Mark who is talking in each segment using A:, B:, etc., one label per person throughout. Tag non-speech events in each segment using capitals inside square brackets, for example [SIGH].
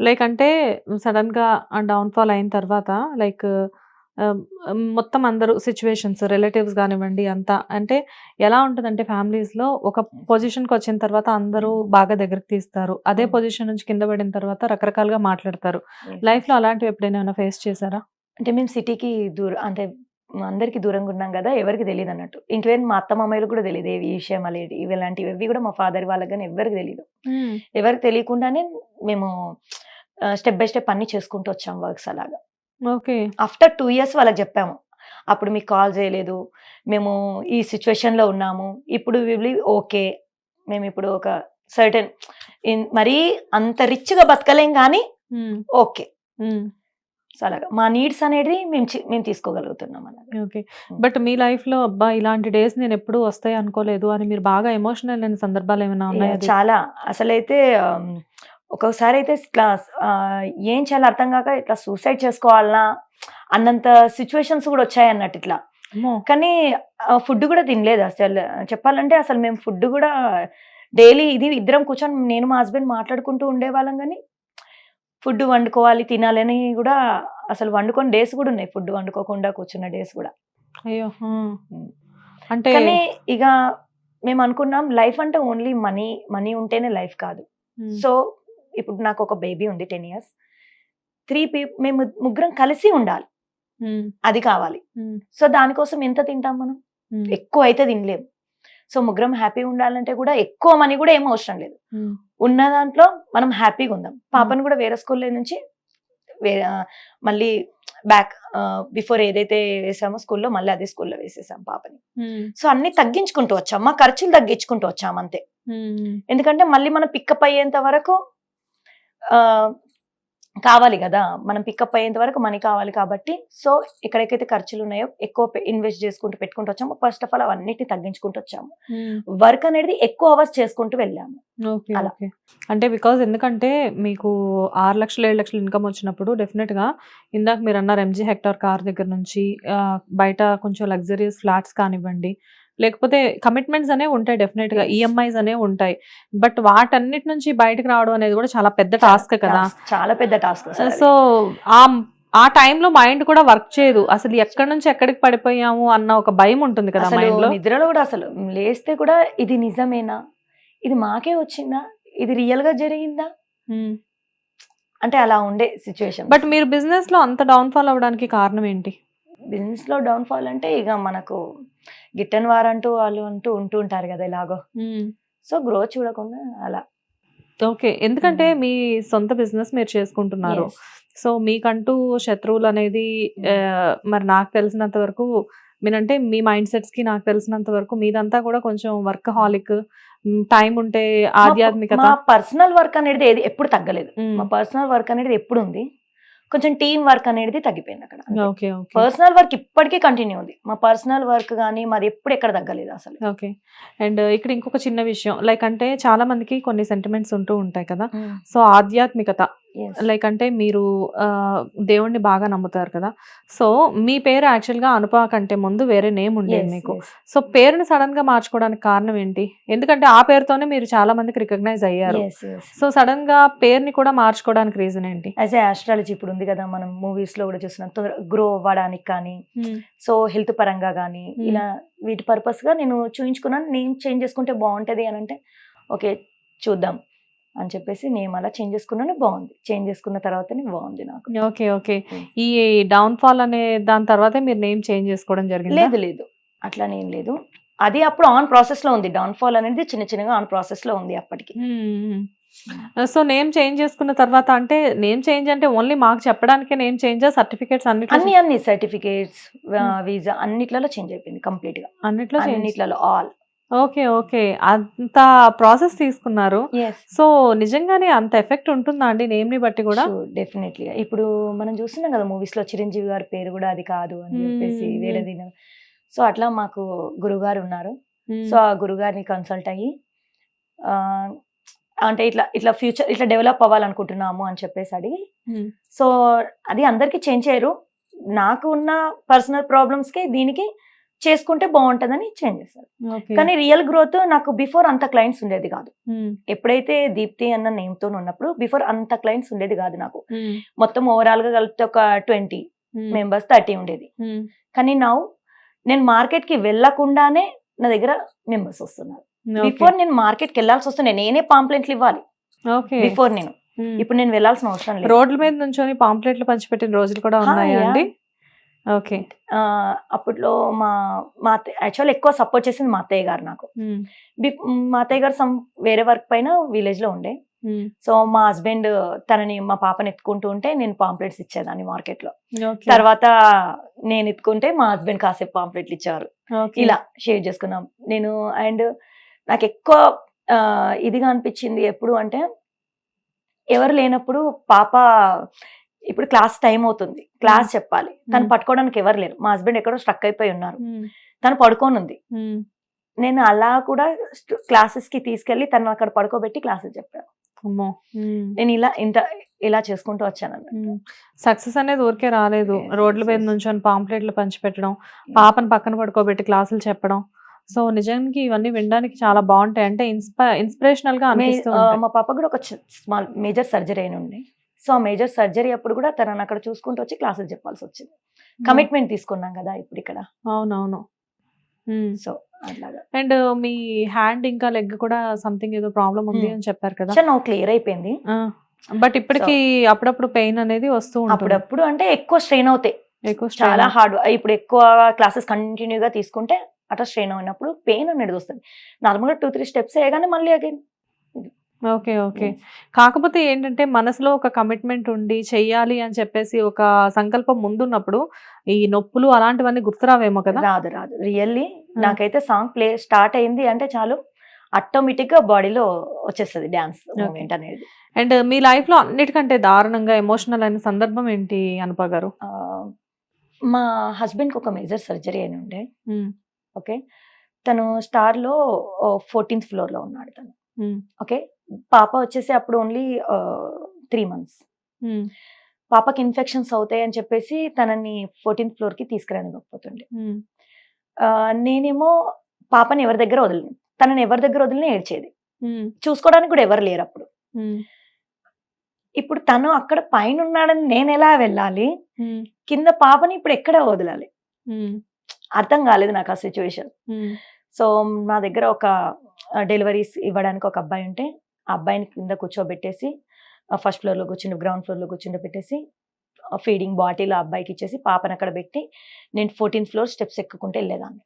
A: Like అంటే సడన్‌గా ఆ డౌన్‌ఫాల్ అయిన తర్వాత లైక్ ఆహ్, మొత్తం అందరూ సిట్యుయేషన్స్ రిలేటివ్స్ గానివ్వండి అంతా అంటే ఎలా ఉంటదంటే ఫ్యామిలీస్‌లో ఒక పొజిషన్‌కొచ్చిన తర్వాత అందరూ బాగా దగ్గరికి తీస్తారు. అదే. పొజిషన్ నుంచి కింద పడిన తర్వాత రకరకాలుగా మాట్లాడతారు.
B: యెస్.
A: లైఫ్‌లో అలాంటివి ఎప్పుడైనా ఏమైనా ఫేస్ చేసారా?
B: అంటే మేము సిటీకి దూర అంటే అందరికి దూరంగా ఉన్నాం గదా! ఎవరికీ తెలీదన్నట్టు. ఇంకీవెన్ మా అత్త, మామయ్యలకు కూడా తెలీదు. ఏ విషయం అనేది ఇవి ఇలాంటివి ఏవి కూడా మా ఫాదర్ వాళ్ళకి గాని ఎవ్వరికీ తెలీదు.
A: హ్మ్.
B: ఎవరికీ తెలియకుండానే మేము స్టెప్ బై స్టెప్ అన్నీ చేసుకుంటూ వచ్చాం వర్క్స్ అలాగా.
A: ఓకే.
B: ఆఫ్టర్ 2 ఇయర్స్ వాళ్ళకి చెప్పాము. అప్పుడు మీకు కాల్ చేయలేదు. మేము ఈ సిట్యుయేషన్‌లో ఉన్నాము. ఇప్పుడు బిలీవ్ ఓకే. మేమిప్పుడు ఒక సర్టెన్ మరీ అంత రిచ్‌గా బతకలేం
A: హ్మ్.
B: ఓకే. సో, అలాగా మా నీడ్స్ అనేది మేము మేము తీసుకోగలుగుతున్నాం అలాగా.
A: ఓకే. బట్ మీ లైఫ్‌లో అబ్బా! ఇలాంటి డేస్ నేనెప్పుడూ వస్తాయి అనుకోలేదు అని మీరు బాగా ఎమోషనల్ అయిన సందర్భాలు ఏమైనా ఉన్నాయా?
B: చాలా. అసలైతే ఆహ్, ఒక్కొక్కసారైతే ఇట్లా ఏం చేయాలో అర్థం కాక ఇట్లా సూసైడ్ చేసుకోవాలనా అన్నంత సిట్యుయేషన్స్ కూడా వచ్చాయన్నట్టు ఇట్లా.
A: అమ్మో!
B: కానీ ఫుడ్ కూడా తినలేదు అసలు. చెప్పాలంటే అసలు మేము ఫుడ్ కూడా డైలీ ఇది ఇద్దరం కూర్చొని నేను మా హస్బెండ్ మాట్లాడుకుంటూ ఉండేవాళ్ళం గానీ, ఫుడ్ వండుకోవాలి, తినాలని కూడా అసలు వండుకొని డేస్ కూడా ఉన్నాయి. ఫుడ్ వండుకోకుండా కూర్చున్న డేస్ కూడా.
A: అయ్యో! అంటే
B: కానీ ఇగ మేము అనుకున్నాం లైఫ్ అంటే ఓన్లీ మనీ, మనీ ఉంటేనే లైఫ్ కాదు. సో, ఇప్పుడు నాకు ఒక బేబీ ఉంది 10 ఇయర్స్. 3 పీ మేము ముగ్గురం కలిసి ఉండాలి. అది కావాలి. సో, దానికోసం ఎంత తింటాం మనం?
A: హ్మ్.
B: ఎక్కువైతే తినలేము. సో, ముగ్గురం హ్యాపీగా ఉండాలంటే కూడా ఎక్కువ మనీ కూడా ఏం అవసరం లేదు. ఉన్న దాంట్లో మనం హ్యాపీగా ఉందాం. పాపను కూడా వేరే స్కూల్‌లో నుంచి మళ్ళీ బ్యాక్ బిఫోర్ ఏదైతే వేసామో స్కూల్‌లో మళ్ళీ అదే స్కూల్‌లో వేసేసాం పాపని. సో, అన్నీ తగ్గించుకుంటూ వచ్చాం. మా ఖర్చులు తగ్గించుకుంటూ వచ్చాం అంతే. ఎందుకంటే మళ్ళీ మనం పికప్ అయ్యేంత వరకు కావాలి గదా! మనం పికప్ అయ్యేంత వరకు మనీ కావాలి కాబట్టి సో, ఎక్కడెక్కడైతే ఖర్చులు ఉన్నాయో ఎక్కువ ఇన్వెస్ట్ చేసుకుంటూ పెట్టుకుంటూ వచ్చాము. ఫస్ట్ ఆఫ్ ఆల్ అవన్నిటిని తగ్గించుకుంటూ వచ్చాము.
A: హ్మ్.
B: వర్క్ అనేది ఎక్కువ అవర్స్ చేసుకుంటూ వెళ్ళాము.
A: ఓకే.
B: అలా.
A: ఓకే. అంటే బికాజ్ ఎందుకంటే మీకు 6,00,000, 7,00,000 ఇన్‌కమ్ వచ్చినప్పుడు డెఫినిట్‌గా ఇందాక మీరన్నారు ఎంజీ హెక్టార్ కార్ దగ్గర నుంచి బయట కొంచెం లగ్జరియస్ ఫ్లాట్స్ కానివ్వండి, లేకపోతే కమిట్మెంట్స్ అనేవి ఉంటాయి డెఫినిట్‌గా.
B: యెస్.
A: ఈఎంఐస్ అనేవి ఉంటాయి. బట్ వాటన్నిటి నుంచి బయటకి రావడం అనేది కూడా చాలా పెద్ద టాస్క్ కదా!
B: చాలా పెద్ద టాస్క్
A: సో. ఆహ్, ఆ టైంలో మైండ్ కూడా వర్క్ చేయదు. అసలు ఎక్కడి నుంచి ఎక్కడికి పడిపోయాము అన్న ఒక భయం ఉంటుంది కదా మైండ్‌లో.
B: నిద్రలో కూడా అసలు లేస్తే కూడా ఇది నిజమేనా? ఇది మాకే వచ్చిందా? ఇది రియల్‌గా జరిగిందా?
A: హ్మ్.
B: అంటే అలా ఉండే సిట్యుయేషన్స్.
A: బట్ మీరు బిజినెస్‌లో అంత డౌన్‌ఫాల్ అవ్వడానికి కారణం ఏంటి?
B: బిజినెస్‌లో డౌన్‌ఫాల్ అంటే ఇగ మనకు గిట్టని వారంటూ వాళ్ళు అంటూ ఉంటూ ఉంటారు కదా!
A: హ్మ్.
B: సో, గ్రోత్ చూడకుండా అలా.
A: ఓకే. ఎందుకంటే. మీ సొంత బిజినెస్ మీరు చేసుకుంటున్నారు. సో, మీకంటూ శత్రువులనేది
B: హ్మ్.
A: ఆహ్, మరి నాకు తెలిసినంత వరకు మీరంటే మీ మైండ్ సెట్స్‌కి నాకు తెలిసినంత వరకు మీదంతా కూడా కొంచెం వర్కహాలిక్ హ్మ్. టైం ఉంటే ఆధ్యాత్మికత
B: పర్సనల్ వర్క్ అనేది ఎప్పుడు తగ్గలేదు. మా పర్సనల్ వర్క్ అనేది ఎప్పుడు ఉంది. కొంచెం టీమ్ వర్క్ అనేది తగ్గిపోయింది అక్కడ. పర్సనల్ వర్క్ ఇప్పటికీ కంటిన్యూ ఉంది. మా పర్సనల్ వర్క్ గాని మాది ఎప్పుడు ఎక్కడ తగ్గలేదు అసలు.
A: ఓకే. అండ్ ఇక్కడ ఇంకొక చిన్న విషయం లైక్ అంటే చాలా మందికి కొన్ని సెంటిమెంట్స్ ఉంటూ ఉంటాయి కదా! సో, ఆధ్యాత్మికత. లైక్ అంటే మీరు దేవుడిని బాగా నమ్ముతారు కదా! సో, మీ పేరు యాక్చువల్‌గా అనుపమ కంటే ముందు వేరే నేమ్ ఉండేది. మీకు. సో, పేరుని సడెన్‌గా మార్చుకోవడానికి కారణం ఏంటి? ఎందుకంటే ఆ పేరుతోనే మీరు చాలా మందికి రికగ్నైజ్ అయ్యారు. సో, సడెన్‌గా పేరుని కూడా మార్చుకోవడానికి రీజన్ ఏంటి?
B: యాస్ ఎ ఆస్ట్రాలజీ ఇప్పుడు ఉంది కదా! మనం మూవీస్‌లో కూడా చూస్తున్నాం. తొందర గ్రో అవ్వడానికి కానీ,
A: హ్మ్.
B: సో హెల్త్ పరంగా గానీ,
A: హ్మ్.
B: ఇలా వీటి పర్పస్‌గా నేను చూయించుకున్నాను. నేమ్ చేంజ్ చేసుకుంటే బావుంటది అనంటే, ఓకే చూద్దాం అని చెప్పేసి నేమ్ అలా చేంజ్ చేసుకున్నాను. బావుంది. చేంజ్ చేసుకున్న తర్వాతనే బావుంది నాకు.
A: ఓకే. ఓకే.
B: హ్మ్.
A: ఈ డౌన్‌ఫాల్ అనే దాని తర్వాతే మీరు నేమ్ చేంజ్ చేసుకోవడం జరిగిందా?
B: లేదు. లేదు. అట్లనేం లేదు. అది అప్పుడు ఆన్ ప్రాసెస్‌లో ఉంది. డౌన్‌ఫాల్ అనేది చిన్న చిన్నగా ఆన్ ప్రాసెస్‌లో ఉంది అప్పటికి.
A: హ్మ్. హ్మ్.
B: హ్మ్.
A: సో, నేమ్ చేంజ్ చేసుకున్న తర్వాత అంటే నేమ్ చేంజ్ అంటే ఓన్లీ మాకు చెప్పడానికే నేమ్ చేంజా? సర్టిఫికేట్స్ అన్నిట్లో
B: అన్ని అన్ని సర్టిఫికేట్స్, వీసా అన్నిట్లలో చేంజ్ అయిపోయింది కంప్లీట్‌గా.
A: అన్నిట్లో చేంజ్
B: అన్నిట్లలో ఆల్.
A: ఓకే. ఓకే. అంత ప్రాసెస్ తీసుకున్నారు. సో, నిజంగానే అంత ఎఫెక్ట్ ఉంటుందా అండి నేమ్‌ని బట్టి కూడా?
B: షూర్. డెఫినెట్‌లీగా. ఇప్పుడు మనం చూస్తున్నాం కదా! మూవీస్‌లో చిరంజీవి గారి పేరు కూడా అది కాదు అని
A: హ్మ్.
B: చెప్పేసి. వేరేది సో, అట్లా మాకు గురువుగారు ఉన్నారు. సో,
A: హ్మ్.
B: ఆ గురువుగారిని కన్సల్ట్ అయ్యి అంటే ఇట్లా ఇట్లా ఫ్యూచర్ ఇట్లా డెవలప్ అవ్వాలనుకుంటున్నాము అని చెప్పేసి అడిగి
A: హ్మ్.
B: సో, అది అందరికి చేంజ్ చేయరు. నాకు ఉన్న పర్సనల్ ప్రాబ్లమ్స్‌కి దీనికి చేసుకుంటే బాగుంటుందని చేంజ్ చేశారు. కానీ రియల్ గ్రోత్ నాకు బిఫోర్ అంత క్లయింట్స్ ఉండేది కాదు.
A: ఉమ్,
B: ఎప్పుడైతే దీప్తి అన్న నేమ్తో ఉన్నప్పుడు బిఫోర్ అంత క్లయింట్స్ ఉండేది కాదు నాకు.
A: ఉమ్,
B: మొత్తం ఓవరాల్గా కలిపితే ఒక ట్వంటీ మెంబర్స్ థర్టీ ఉండేది.
A: ఉమ్,
B: కానీ నా నేను మార్కెట్కి వెళ్ళకుండానే నా దగ్గర మెంబర్స్ వస్తున్నారు. బిఫోర్ నేను మార్కెట్కి వెళ్ళాల్సి వస్తుంది నేనే పాంప్లెంట్లు ఇవ్వాలి.
A: ఓకే.
B: బిఫోర్ నేను. ఇప్పుడు నేను వెళ్ళాల్సిన అవసరం లేదు.
A: రోడ్ల మీద నుంచొని పాంప్లెట్లు పంచిపెట్టిన రోజులు కూడా
B: హా,
A: ఉన్నాయా
B: యా.
A: అండి? ఓకే.
B: అప్పట్లో మా మా యాక్చువల్ ఎక్కువ సపోర్ట్ చేసింది మా అత్తయ్య గారు నాకు. మా అత్తయ్య గారు సమ్ వేరే వర్క్ పైన విలేజ్లో ఉండే సో మా హస్బెండ్ తనని మా పాపని ఎత్తుకుంటూ ఉంటే నేను పాంప్లెట్స్ ఇచ్చేదాన్ని
A: మార్కెట్లో
B: తర్వాత నేను ఎత్తుకుంటే మా హస్బెండ్ కాసేపు పాంప్లెట్లు ఇచ్చేవారు.
A: ఓకే.
B: ఇలా షేర్ చేసుకున్నాం. నేను అండ్ నాకు ఎక్కువ ఇదిగా అనిపించింది ఎప్పుడు అంటే ఎవరు లేనప్పుడు పాప ఇప్పుడు క్లాస్ టైం అవుతుంది. క్లాస్ చెప్పాలి. తను. పట్టుకోవడానికి ఎవరు లేరు. మా హస్బెండ్ ఎక్కడో స్ట్రక్ అయిపోయి ఉన్నారు. తను పడుకొని ఉంది
A: ఉమ్,
B: నేను అలా కూడా క్లాసెస్కి తీసుకెళ్ళి తను అక్కడ పడుకోబెట్టి క్లాసెస్ చెప్పాను. నేను ఇలా ఇంత ఇలా చేసుకుంటూ వచ్చాను.
A: సక్సెస్ అనేది ఊరికే రాలేదు. రోడ్ల మీద. నుంచొని పాంప్లెట్లు పంచిపెట్టడం పాపను పక్కన పడుకోబెట్టి క్లాసులు చెప్పడం. సో నిజానికి ఇవన్నీ వినడానికి చాలా బాగుంటాయి. అంటే ఇన్స్పై ఇన్స్పిరేషనల్గా.
B: మా పాప కూడా ఒక స్మాల్ మేజర్ సర్జరీ అయిన ఉండే సో ఆ మేజర్ సర్జరీ అప్పుడు కూడా తనని అక్కడ చూసుకుంటూ వచ్చి క్లాసెస్ చెప్పాల్సి వచ్చింది. కమిట్మెంట్ తీసుకున్నాం కదా ఇప్పుడు ఇక్కడ.
A: అవునవును.
B: సో అట్లాగా.
A: అండ్ మీ హ్యాండ్ ఇంకా లెగ్ కూడా సంథింగ్ ఏదో ప్రాబ్లం ఉంది
B: Hmm.
A: అని చెప్పారు కదా.
B: నో క్లియర్ అయిపోయింది.
A: బట్ ఇప్పటికి అప్పుడప్పుడు పెయిన్ అనేది వస్తూ ఉంటుంది.
B: అప్పుడప్పుడు అంటే ఎక్కువ స్ట్రెయిన్ అవుతాయి.
A: ఎక్కువ.
B: చాలా హార్డ్ ఇప్పుడు ఎక్కువ క్లాసెస్ కంటిన్యూగా తీసుకుంటే అట్లా స్ట్రెయిన్ అయినప్పుడు పెయిన్ అనేది వస్తుంది. నార్మల్గా టూ త్రీ స్టెప్స్ వేయగానే మళ్ళీ అగైన్
A: ఓకే ఓకే. కాకపోతే ఏంటంటే మనసులో ఒక కమిట్మెంట్ ఉండి చెయ్యాలి అని చెప్పేసి ఒక సంకల్పం ముందున్నప్పుడు ఈ నొప్పులు అలాంటివన్నీ గుర్తురావేమో కదా?
B: రాదు రాదు. రియల్లీ నాకైతే సాంగ్ ప్లే స్టార్ట్ అయింది అంటే చాలు ఆటోమేటిక్గా బాడీలో వచ్చేస్తుంది డాన్స్ మూమెంట్ అనేది.
A: అండ్ మీ లైఫ్లో అన్నిటికంటే దారుణంగా ఎమోషనల్ అయిన సందర్భం ఏంటి అనుప గారు?
B: మా హస్బెండ్కి ఒక మేజర్ సర్జరీ అని ఉండే. ఓకే? తను స్టార్లో ఫోర్టీన్త్ ఫ్లోర్లో ఉన్నాడు తను. ఓకే? పాప వచ్చేసి అప్పుడు ఓన్లీ త్రీ మంత్స్ పాపకి ఇన్ఫెక్షన్స్ అవుతాయి అని చెప్పేసి తనని ఫోర్టీన్త్ ఫ్లోర్కి తీసుకురానివ్వకపోతుండే. నేనేమో పాపని ఎవరి దగ్గర వదిలిన తనని ఎవరి దగ్గర వదిలినా ఏడ్చేది. చూసుకోవడానికి కూడా ఎవరు లేరు అప్పుడు. ఇప్పుడు తను అక్కడ పైన ఉన్నాడని నేను ఎలా వెళ్ళాలి? కింద పాపని ఇప్పుడు ఎక్కడ వదలాలి? అర్థం కాలేదు నాకు ఆ సిచ్యువేషన్ సో నా దగ్గర ఒక డెలివరీస్ ఇవ్వడానికి ఒక అబ్బాయి ఉంటే ఆ అబ్బాయిని కింద కూర్చోబెట్టేసి ఫస్ట్ ఫ్లోర్లో కూర్చుండి గ్రౌండ్ ఫ్లోర్లో కూర్చుండి పెట్టేసి ఫీడింగ్ బాటిల్ ఆ అబ్బాయికి ఇచ్చేసి పాపను అక్కడ పెట్టి నేను ఫోర్టీన్త్ ఫ్లోర్ స్టెప్స్ ఎక్కుకుంటే వెళ్ళేదాన్ని.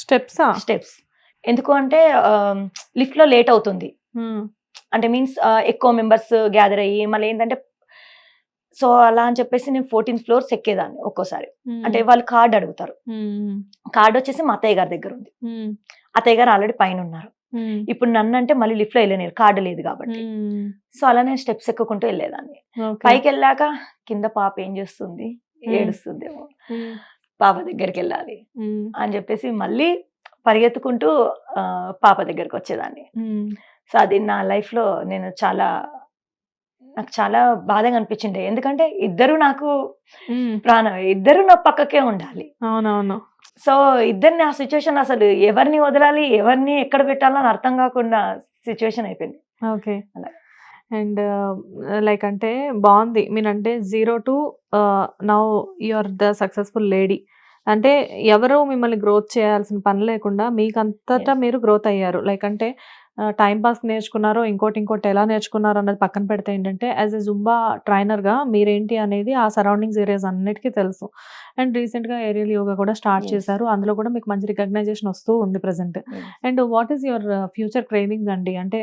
A: స్టెప్సా
B: స్టెప్స్. ఎందుకు అంటే లిఫ్ట్లో లేట్ అవుతుంది. అంటే మీన్స్ ఎక్కువ మెంబర్స్ గ్యాదర్ అయ్యి మళ్ళీ ఏంటంటే సో అలా అని చెప్పేసి నేను ఫోర్టీన్త్ ఫ్లోర్స్ ఎక్కేదాన్ని ఒక్కోసారి. అంటే వాళ్ళు కార్డ్ అడుగుతారు. కార్డ్ వచ్చేసి మా అత్తయ్య గారి దగ్గర ఉంది. అత్తయ్య గారు ఆల్రెడీ పైన ఉన్నారు. ఇప్పుడు నన్ను అంటే మళ్ళీ లిఫ్ట్లో వెళ్ళలేరు కార్డు లేదు కాబట్టి. సో అలా నేను స్టెప్స్ ఎక్కుకుంటూ వెళ్ళేదాన్ని. పైకి వెళ్ళాక కింద పాప ఏం చేస్తుంది. ఏడుస్తుందేమో. పాప దగ్గరికి వెళ్ళాలి అని చెప్పేసి మళ్ళీ పరిగెత్తుకుంటూ పాప దగ్గరికి వచ్చేదాన్ని. సో అది నా లైఫ్లో నేను చాలా నాకు చాలా బాధగా అనిపించింది. ఎందుకంటే ఇద్దరు నాకు ప్రాణం ఇద్దరు నా పక్కకే ఉండాలి.
A: అవునవును.
B: సో ఇద్దరిని ఆ సిచ్యువేషన్ అసలు ఎవరిని వదలాలి ఎవరిని ఎక్కడ పెట్టాలో అని అర్థం కాకుండా సిచ్యువేషన్ అయిపోయింది.
A: ఓకే.
B: అలా.
A: అండ్ లైక్ అంటే బాగుంది. మీనంటే zero to now are the successful lady. అంటే ఎవరు మిమ్మల్ని గ్రోత్ చేయాల్సిన పని లేకుండా మీకు అంతటా
B: Yes.
A: మీరు గ్రోత్ అయ్యారు. లైక్ అంటే టైం పాస్ నేర్చుకున్నారో ఇంకోటి ఇంకోటి ఎలా నేర్చుకున్నారో అన్నది పక్కన పెడితే ఏంటంటే యాజ్ ఎ జుంబా ట్రైనర్గా మీరేంటి అనేది ఆ సరౌండింగ్స్ ఏరియాస్ అన్నిటికీ తెలుసు. అండ్ రీసెంట్గా ఏరియల్ యోగా కూడా స్టార్ట్. చేశారు. అందులో కూడా మీకు మంచి రికగ్నైజేషన్ వస్తూ ఉంది present and what is your future cravings అండి? అంటే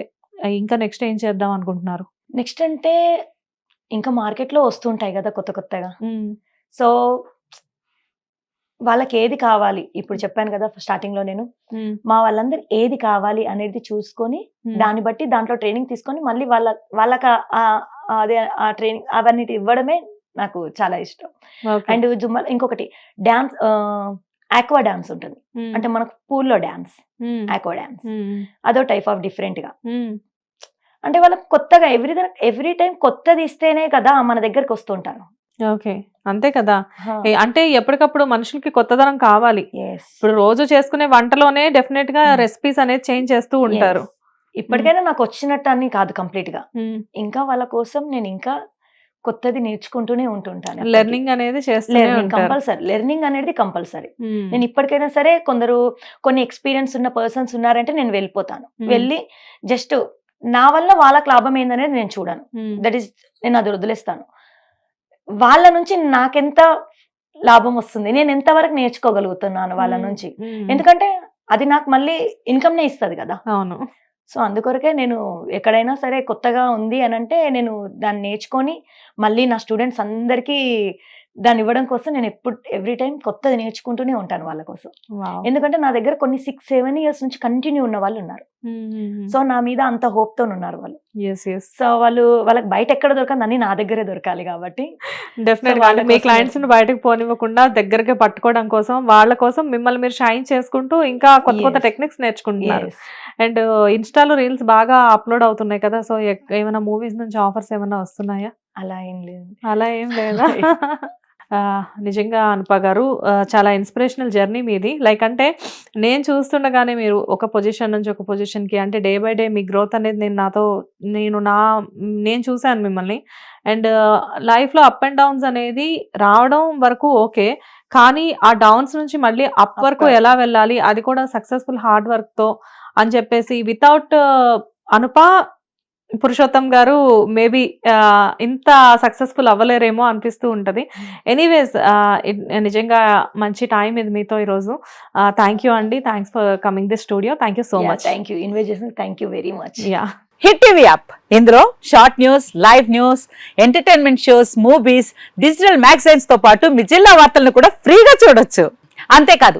A: ఇంకా నెక్స్ట్ ఏం చేద్దాం అనుకుంటున్నారు?
B: నెక్స్ట్ అంటే ఇంకా మార్కెట్లో వస్తుంటాయి కదా కొత్త కొత్తగా. సో వాళ్ళకి ఏది కావాలి? ఇప్పుడు చెప్పాను కదా స్టార్టింగ్లో నేను. మా వాళ్ళందరూ ఏది కావాలి అనేది చూసుకొని దాన్ని బట్టి దాంట్లో ట్రైనింగ్ తీసుకొని మళ్ళీ వాళ్ళ వాళ్ళకి అదే ఆ ట్రైనింగ్ అవన్నీ ఇవ్వడమే నాకు చాలా ఇష్టం. అండ్ జుమ్మ ఇంకొకటి డాన్స్ ఆక్వా డాన్స్ ఉంటుంది. అంటే మనకు పూల్లో డాన్స్ ఆక్వా డాన్స్ అదో టైప్ ఆఫ్ డిఫరెంట్గా అంటే వాళ్ళకి కొత్తగా ఎవ్రీ ఎవ్రీ టైం కొత్తది ఇస్తేనే కదా మన దగ్గరకు వస్తుంటారు.
A: ఓకే. అంతే కదా. ఏ, అంటే ఎప్పటికప్పుడు మనుషులకి కొత్తదనం కావాలి. ఇప్పుడు రోజు చేసుకునే వంటలోనే డెఫినెట్గా రెసిపీస్ అనేది చేంజ్ చేస్తూ ఉంటారు.
B: ఇప్పటికైనా నాకు వచ్చినట్టు అని కాదు కంప్లీట్గా
A: ఉమ్.
B: ఇంకా వాళ్ళ కోసం నేను ఇంకా కొత్తది నేర్చుకుంటూనే ఉంటుంటాను
A: లెర్నింగ్ అనేది చేస్తూనే
B: లెర్నింగ్
A: ఉంటారు.
B: కంపల్సరీ లెర్నింగ్ అనేది కంపల్సరీ. నేను ఇప్పటికైనా సరే కొందరు కొన్ని ఎక్స్పీరియన్స్ ఉన్న పర్సన్స్ ఉన్నారంటే నేను వెళ్ళిపోతాను.
A: Hmm.
B: వెళ్ళి జస్ట్ నా వల్ల వాళ్ళకి లాభం ఏందనేది నేను చూడను. దట్ ఈస్ నేను అది వదిలేస్తాను. వాళ్ళ నుంచి నాకెంత లాభం వస్తుంది నేను ఎంతవరకు నేర్చుకోగలుగుతున్నాను వాళ్ళ. నుంచి. ఎందుకంటే అది నాకు మళ్ళీ ఇన్కమ్ నే ఇస్తుంది కదా
A: అవును
B: సో అందుకొరకే నేను ఎక్కడైనా సరే కొత్తగా ఉంది అని అంటే నేను దాన్ని నేర్చుకొని మళ్ళీ నా స్టూడెంట్స్ అందరికీ దాన్ని ఇవ్వడం కోసం నేను ఎప్పుడు ఎవ్రీ టైం కొత్తది నేర్చుకుంటూనే ఉంటాను వాళ్ళ కోసం. ఎందుకంటే నా దగ్గర కొన్ని సిక్స్ సెవెన్ ఇయర్స్ నుంచి కంటిన్యూ ఉన్న వాళ్ళు ఉన్నారు. సో నా మీద అంత హోప్తో ఉన్నారు వాళ్ళు. సో వాళ్ళు వాళ్ళకి బయట ఎక్కడ దొరకదు అన్ని నా దగ్గరే దొరకాలి కాబట్టి.
A: డెఫినెట్ మీ క్లయింట్స్ని బయటకు పోనివ్వకుండా దగ్గరగా పట్టుకోవడం కోసం వాళ్ళ కోసం మిమ్మల్ని మీరు షైన్ చేసుకుంటూ ఇంకా కొత్త కొత్త. టెక్నిక్స్ నేర్చుకుంటున్నారు. అండ్ ఇన్స్టాలో రీల్స్ బాగా అప్లోడ్ అవుతున్నాయి కదా సో ఏమైనా మూవీస్ నుంచి ఆఫర్స్ ఏమైనా వస్తున్నాయా?
B: అలా ఏం లేదు
A: అలా ఏం లేదా? [LAUGHS] నిజంగా అనుప గారు చాలా ఇన్స్పిరేషనల్ జర్నీ మీది లైక్ అంటే నేను చూస్తుండగానే మీరు ఒక పొజిషన్ నుంచి ఒక పొజిషన్కి అంటే డే బై డే మీ గ్రోత్ అనేది నేను నాతో నేను నా నేను చూశాను మిమ్మల్ని అండ్ లైఫ్లో అప్ అండ్ డౌన్స్ అనేది రావడం వరకు ఓకే కానీ ఆ డౌన్స్ నుంచి మళ్ళీ అప్ వరకు. ఎలా వెళ్ళాలి అది కూడా సక్సెస్ఫుల్ హార్డ్ వర్క్తో అని చెప్పేసి వితౌట్ అనుప పురుషోత్తం గారు మేబీ ఇంత సక్సెస్ఫుల్ అవ్వలేరేమో అనిపిస్తూ ఉంటది. ఎనీవేస్ నిజంగా మంచి టైం ఇది మీతో ఈరోజు. థ్యాంక్ యూ అండి. Thanks for coming this studio. Thank you so much.
B: Thank you invite చేసిన thank you very much
A: yeah
C: hit TV app ఇందులో short news live news entertainment shows movies digital మ్యాగజైన్స్తో పాటు మీ జిల్లా వార్తలను కూడా ఫ్రీగా చూడొచ్చు. అంతేకాదు